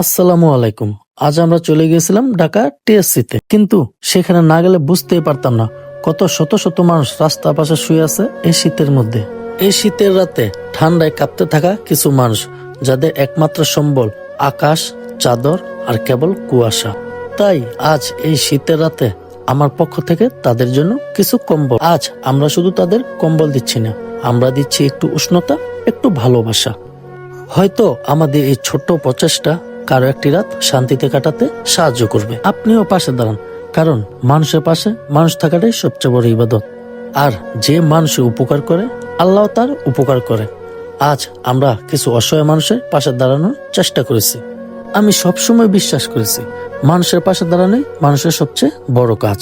আসসালামু আলাইকুম। আজ আমরা চলে গিয়েছিলাম ঢাকা টিএসসিতে। কিন্তু সেখানে না গেলে বুঝতেই পারতাম না কত শত শত মানুষ রাস্তার পাশে শুয়ে আছে এই শীতের মধ্যে। এই শীতের রাতে ঠান্ডায় কাঁপতে থাকা কিছু মানুষ, যাদের একমাত্র সম্বল আকাশ, চাদর আর কেবল কুয়াশা। তাই আজ এই শীতের রাতে আমার পক্ষ থেকে তাদের জন্য কিছু কম্বল। আজ আমরা শুধু তাদের কম্বল দিচ্ছি না, আমরা দিচ্ছি একটু উষ্ণতা, একটু ভালোবাসা। হয়তো আমাদের এই ছোট্ট প্রচেষ্টা কারও একটি রাত শান্তিতে কাটাতে সাহায্য করবে। আপনিও পাশে দাঁড়ান, কারণ মানুষের পাশে মানুষ থাকাটাই সবচেয়ে বড় ইবাদত। আর যে মানুষের উপকার করে, আল্লাহ তার উপকার করে। আজ আমরা কিছু অসহায় মানুষের পাশে দাঁড়ানোর চেষ্টা করেছি। আমি সবসময় বিশ্বাস করেছি, মানুষের পাশে দাঁড়ানোই মানুষের সবচেয়ে বড় কাজ।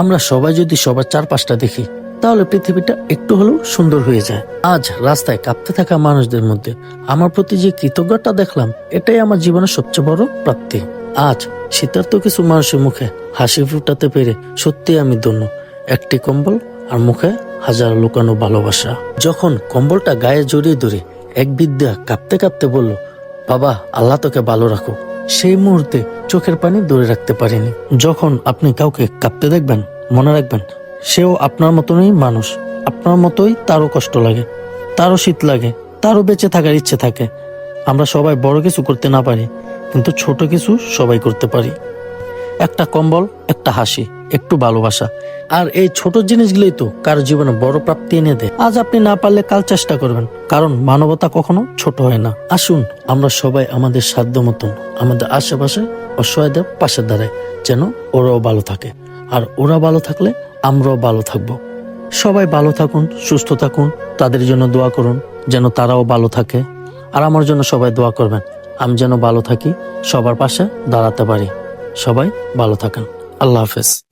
আমরা সবাই যদি সবার চারপাশটা দেখি তাহলে পৃথিবীটা একটু হলেও সুন্দর হয়ে যায়। আজ রাস্তায় কাঁপতে থাকা মানুষদের মধ্যে আমার প্রতি যে কৃতজ্ঞতা দেখলাম, এটাই আমার জীবনের সবচেয়ে বড় প্রাপ্তি। আজ শীতার্থ কিছু মানুষের মুখে হাসি ফুটাতে পেরে সত্যি আমি ধন্য। একটি কম্বল আর মুখে হাজার লুকানো ভালোবাসা। যখন কম্বলটা গায়ে জড়িয়ে ধরে এক বিদ্যা কাঁপতে কাঁপতে বলল, বাবা, আল্লাহ তোকে ভালো রাখো সেই মুহূর্তে চোখের পানি ধরে রাখতে পারিনি। যখন আপনি কাউকে কাঁপতে দেখবেন, মনে রাখবেন সেও আপনার মতনই মানুষ। আপনার মতোই তারও কষ্ট লাগে, তারও শীত লাগে, তারও বেঁচে থাকার ইচ্ছে থাকে। আমরা সবাই বড় কিছু করতে না পারি, কিন্তু ছোট কিছু সবাই করতে পারি। একটা কম্বল, একটা হাসি, একটু ভালোবাসা। আর এই ছোট জিনিসগুলোই তো কারও জীবনে বড় প্রাপ্তি এনে দেয়। আজ আপনি না পারলে কাল চেষ্টা করবেন, কারণ মানবতা কখনো ছোট হয় না। আসুন, আমরা সবাই আমাদের সাধ্য মতন, আমাদের আশেপাশে অসহায়দের পাশে দাঁড়ায় যেন ওরাও ভালো থাকে। আর ওরা ভালো থাকলে আমরাও ভালো থাকব। সবাই ভালো থাকুন, সুস্থ থাকুন, তাদের জন্য দোয়া করুন, যেন তারাও ভালো থাকে। আর আমার জন্য সবাই দোয়া করবেন, আমি যেন ভালো থাকি, সবার পাশে দাঁড়াতে পারি। সবাই ভালো থাকেন। আল্লাহ হাফেজ।